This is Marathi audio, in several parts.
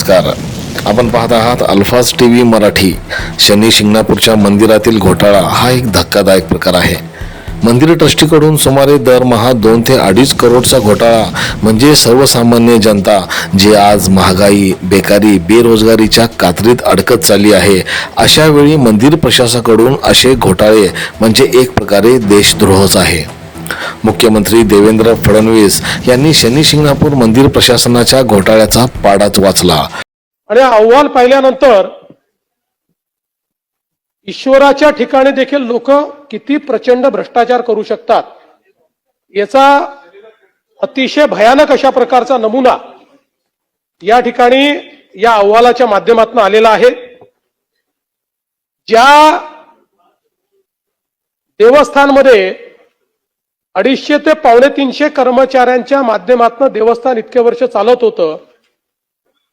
नमस्कार. आपण पाहत आहात अल्फाज टी व्ही मराठी. शनी शिंगणापूरच्या मंदिरातील घोटाळा हा एक धक्कादायक प्रकार आहे. मंदिर ट्रस्टीकडून सुमारे दरमहा दोन ते अडीच करोडचा घोटाळा म्हणजे सर्वसामान्य जनता जी आज महागाई बेकारी बेरोजगारीच्या कात्रीत अडकत चालली आहे. अशावेळी मंदिर प्रशासनाकडून असे घोटाळे म्हणजे एक प्रकारे देशद्रोहच आहे. मुख्यमंत्री देवेंद्र फडणवीस यांनी शनी शिंगणापूर मंदिर प्रशासनाच्या घोटाळ्याचा पाडाच वाचला. आणि अहवाल पाहिल्यानंतर ईश्वराच्या ठिकाणी देखील लोक किती प्रचंड भ्रष्टाचार करू शकतात याचा अतिशय भयानक अशा प्रकारचा नमुना या ठिकाणी या अहवालाच्या माध्यमातून आलेला आहे. ज्या देवस्थानमध्ये अडीचशे ते पावणे तीनशे कर्मचाऱ्यांच्या माध्यमातून देवस्थान इतके वर्ष चालत होतं.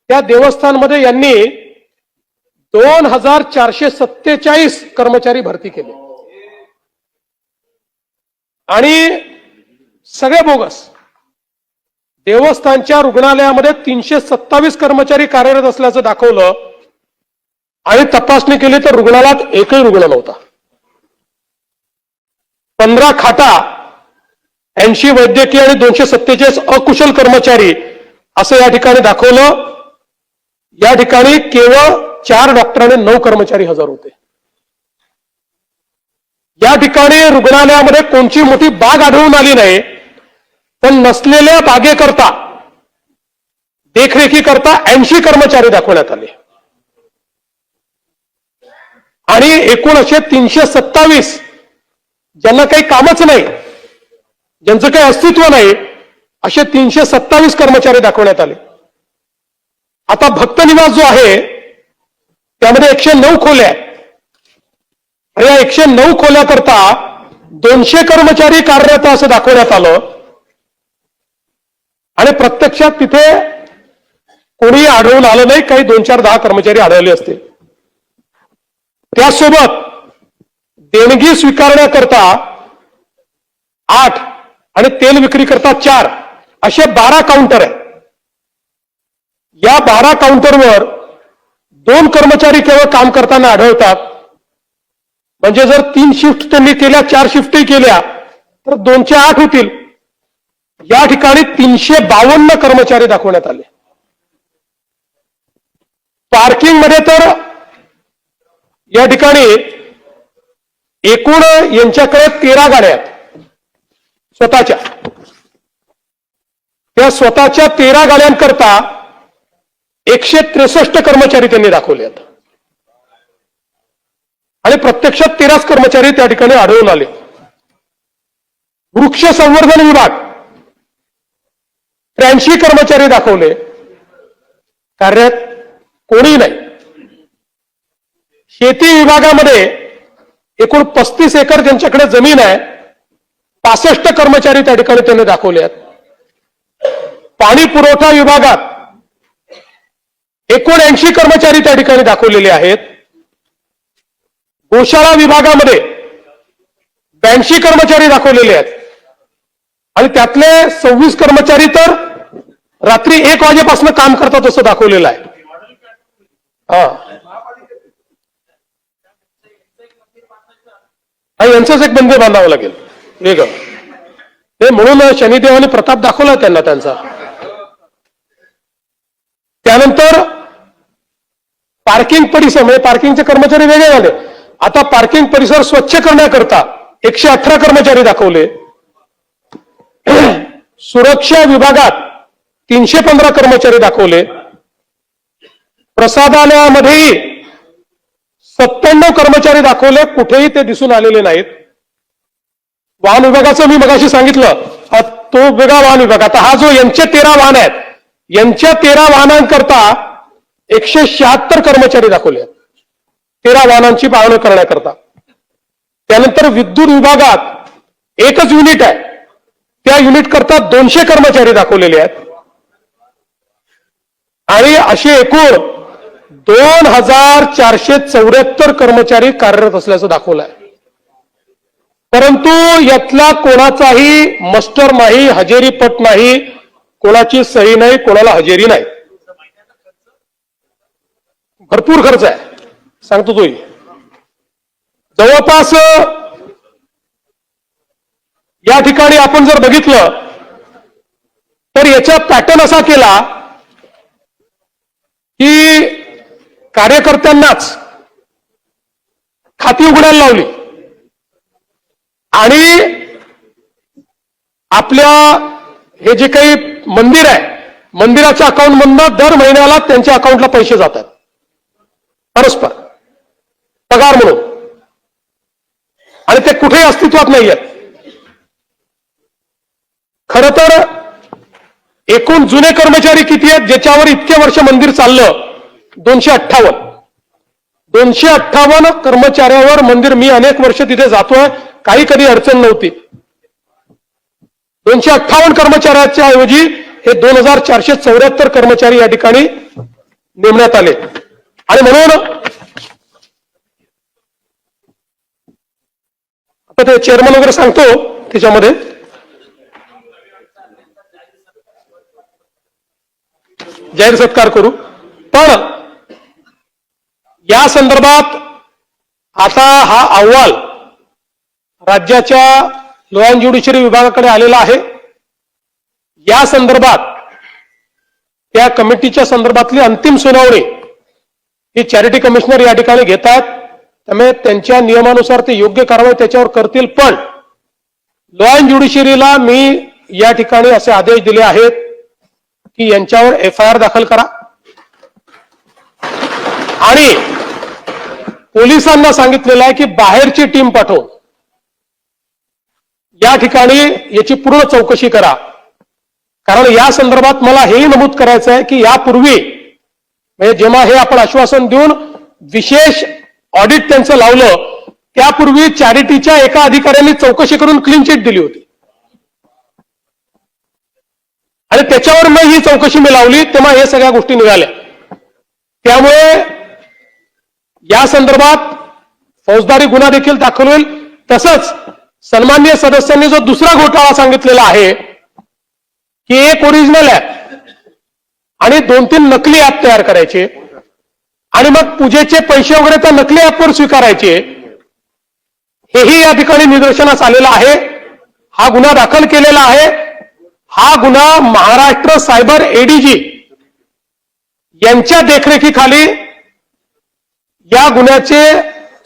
त्या देवस्थानमध्ये यांनी दोन हजार चारशे सत्तेचाळीस कर्मचारी भरती केले. आणि सगळे बोगस देवस्थानच्या रुग्णालयामध्ये तीनशे सत्तावीस कर्मचारी कार्यरत असल्याचं दाखवलं आणि तपासणी केली तर रुग्णालयात एकही रुग्ण नव्हता. पंधरा खाटा ऐंशी वैद्यकीय आणि दोनशे सत्तेचाळीस अकुशल कर्मचारी असं या ठिकाणी दाखवलं. या ठिकाणी केवळ चार डॉक्टरांनी नऊ कर्मचारी हजर होते. या ठिकाणी रुग्णालयामध्ये कोणची मोठी बाग आढळून आली नाही पण नसलेल्या बागेकरता देखरेखीकरता ऐंशी कर्मचारी दाखवण्यात आले. आणि एकूण असे तीनशे सत्तावीस ज्यांना काही कामच नाही ज्यांचं काही अस्तित्व नाही असे तीनशे सत्तावीस कर्मचारी दाखवण्यात आले. आता भक्त निवास जो आहे त्यामध्ये एकशे नऊ खोल्या आहेत. या एकशे नऊ खोल्याकरता दोनशे कर्मचारी कार्यरत असं दाखवण्यात आलं. आणि प्रत्यक्षात तिथे कोणी आढळून आलं नाही काही दोन चार दहा कर्मचारी आढळले असतील त्यासोबत देणगी स्वीकारण्याकरता आठ आणि तेल विक्री करता चार. असे बारा काउंटर आहे या बारा काउंटरवर दोन कर्मचारी केवळ काम करताना आढळतात. म्हणजे जर तीन शिफ्ट त्यांनी केल्या चार शिफ्टही केल्या तर दोनशे आठ होतील. या ठिकाणी तीनशे बावन्न कर्मचारी दाखवण्यात आले. पार्किंगमध्ये तर या ठिकाणी एकूण यांच्याकडे तेरा गाड्या आहेत. स्वतःच्या. त्या स्वतःच्या तेरा गाड्यांकरता एकशे त्रेसष्ट कर्मचारी त्यांनी दाखवले आहेत आणि प्रत्यक्षात तेराच कर्मचारी त्या ठिकाणी आढळून आले. वृक्ष संवर्धन विभाग त्र्याऐंशी कर्मचारी दाखवले. कार्यात कोणी नाही. शेती विभागामध्ये एकूण पस्तीस एकर ज्यांच्याकडे जमीन आहे पासष्ट कर्मचारी त्या ठिकाणी त्यांनी दाखवले आहेत. पाणी पुरवठा विभागात एकोणऐंशी कर्मचारी त्या ठिकाणी दाखवलेले आहेत. गोशाळा विभागामध्ये ब्याऐंशी कर्मचारी दाखवलेले आहेत. आणि त्यातले सव्वीस कर्मचारी तर रात्री एक वाजेपासून काम करतात असं दाखवलेलं आहे. हा. यांचंच एक मंदिर बांधावं लागेल. वेगळं ते म्हणून शनिदेवाने प्रताप दाखवला त्यांना त्यांचा. त्यानंतर पार्किंग परिसर म्हणजे पार्किंगचे कर्मचारी वेगळे झाले. आता पार्किंग परिसर स्वच्छ करण्याकरता एकशे अठरा कर्मचारी दाखवले. सुरक्षा विभागात तीनशे पंधरा कर्मचारी दाखवले. प्रसादालयामध्येही सत्त्याण्णव कर्मचारी दाखवले. कुठेही ते दिसून आलेले नाहीत. वाहन विभागाचं मी मगाशी सांगितलं. तो वेगळा वाहन विभाग. आता हा जो यांचे तेरा वाहन आहेत यांच्या तेरा वाहनांकरता एकशे शहात्तर कर्मचारी दाखवले आहेत. तेरा वाहनांची पाहणी करण्याकरता. त्यानंतर विद्युत विभागात एकच युनिट आहे. त्या युनिट करता दोनशे कर्मचारी दाखवलेले आहेत. आणि असे एकूण दोन हजार चारशे चौऱ्याहत्तर कर्मचारी कार्यरत असल्याचं दाखवलं आहे परंतु यातला कोणाचाही मस्टर नाही हजेरी पट नाही कोणाची सही नाही कोणाला हजेरी नाही. भरपूर खर्च आहे. सांगतो तो जवळपास या ठिकाणी आपण जर बघितलं तर याचा पॅटर्न असा केला की कार्यकर्त्यांनाच खाती उघडायला लावली. आणि आपल्या हे जे काही मंदिर आहे मंदिराच्या अकाउंट मधनं दर महिन्याला त्यांच्या अकाउंटला पैसे जातात. परस्पर. पगार म्हणून. आणि ते कुठेही अस्तित्वात नाही आहेत. खर तर एकूण जुने कर्मचारी किती आहेत ज्याच्यावर इतके वर्ष मंदिर चाललं? दोनशे अठ्ठावन्न. दोनशे अठ्ठावन्न कर्मचाऱ्यावर मंदिर मी अनेक वर्ष तिथे जातोय. काही कधी अडचण नव्हती. दोनशे अठ्ठावन्न कर्मचाऱ्याच्या ऐवजी हे दोन हजार चारशे चौऱ्याहत्तर कर्मचारी या ठिकाणी नेमण्यात आले. आणि म्हणून आता ते चेअरमन वगैरे सांगतो त्याच्यामध्ये. जाहीर सत्कार करू. पण या संदर्भात आता हा अहवाल राज्याच्या लॉ अँड ज्युडिशरी विभागाकडे आलेला आहे. या संदर्भात त्या कमिटीच्या संदर्भातली अंतिम सुनावणी ही चॅरिटी कमिशनर या ठिकाणी घेत आहेत. त्यामुळे त्यांच्या नियमानुसार ते योग्य कारवाई त्याच्यावर करतील. पण लॉ अँड ज्युडिशरीला मी या ठिकाणी असे आदेश दिले आहेत की यांच्यावर एफ आय आर दाखल करा. आणि पोलिसांना सांगितलेलं आहे की बाहेरची टीम पाठवून या ठिकाणी याची पूर्ण चौकशी करा. कारण या संदर्भात मला हेही नमूद करायचं आहे की यापूर्वी म्हणजे जेव्हा हे आपण आश्वासन देऊन विशेष ऑडिट त्यांचं लावलं त्यापूर्वी चॅरिटीच्या एका अधिकाऱ्यांनी चौकशी करून क्लीन चिट दिली होती. आणि त्याच्यावर मग ही चौकशी मी लावली तेव्हा हे सगळ्या गोष्टी निघाल्या. त्यामुळे या संदर्भात फौजदारी गुन्हा देखील दाखल होईल. तसंच सन्मान्य सदस्यांनी जो दुसरा घोटाळा सांगितलेला आहे की एक ओरिजिनल ऍप आणि दोन तीन नकली ऍप तयार करायचे. आणि मग पूजेचे पैसे वगैरे त्या नकली ऍपवर स्वीकारायचे. हेही या ठिकाणी निदर्शनास आलेलं आहे. हा गुन्हा दाखल केलेला आहे. हा गुन्हा महाराष्ट्र सायबर एडीजी यांच्या देखरेखीखाली या गुन्ह्याचे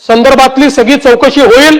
संदर्भातली सगळी चौकशी होईल.